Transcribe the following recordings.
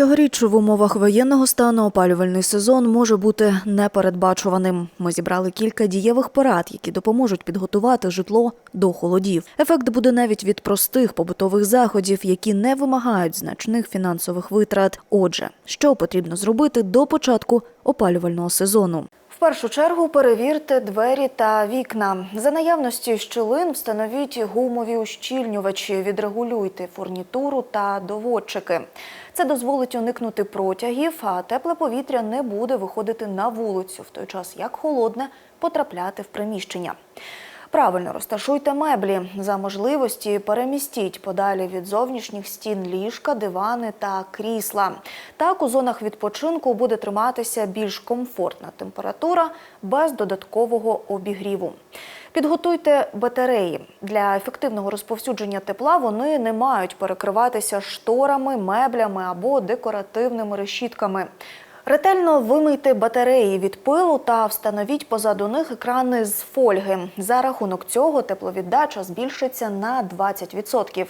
Цьогоріч в умовах воєнного стану опалювальний сезон може бути непередбачуваним. Ми зібрали кілька дієвих порад, які допоможуть підготувати житло до холодів. Ефект буде навіть від простих побутових заходів, які не вимагають значних фінансових витрат. Отже, що потрібно зробити до початку опалювального сезону? В першу чергу перевірте двері та вікна. За наявності щілин встановіть гумові ущільнювачі, відрегулюйте фурнітуру та доводчики. Це дозволить уникнути протягів, а тепле повітря не буде виходити на вулицю, в той час як холодне потрапляти в приміщення. Правильно розташуйте меблі. За можливості перемістіть подалі від зовнішніх стін ліжка, дивани та крісла. Так у зонах відпочинку буде триматися більш комфортна температура без додаткового обігріву. Підготуйте батареї. Для ефективного розповсюдження тепла вони не мають перекриватися шторами, меблями або декоративними решітками. Ретельно вимийте батареї від пилу та встановіть позаду них екрани з фольги. За рахунок цього тепловіддача збільшиться на 20%.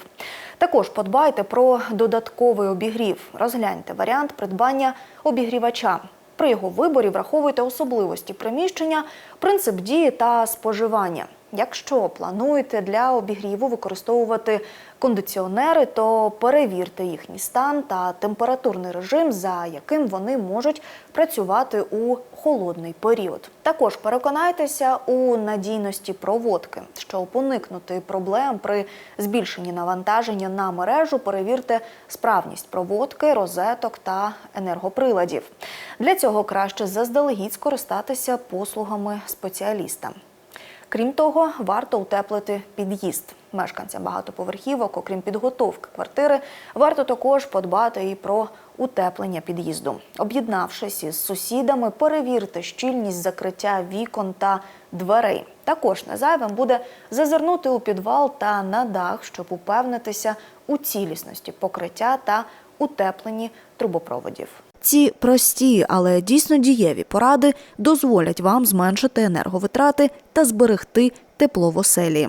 Також подбайте про додатковий обігрів. Розгляньте варіант придбання обігрівача. При його виборі враховуйте особливості приміщення, принцип дії та споживання. Якщо плануєте для обігріву використовувати кондиціонери, то перевірте їхній стан та температурний режим, за яким вони можуть працювати у холодний період. Також переконайтеся у надійності проводки. Щоб уникнути проблем при збільшенні навантаження на мережу, перевірте справність проводки, розеток та енергоприладів. Для цього краще заздалегідь скористатися послугами спеціаліста. Крім того, варто утеплити під'їзд. Мешканцям багатоповерхівок, окрім підготовки квартири, варто також подбати і про утеплення під'їзду. Об'єднавшись із сусідами, перевірте щільність закриття вікон та дверей. Також незайвим буде зазирнути у підвал та на дах, щоб упевнитися у цілісності покриття та утепленні трубопроводів. Ці прості, але дійсно дієві поради дозволять вам зменшити енерговитрати та зберегти тепло в оселі.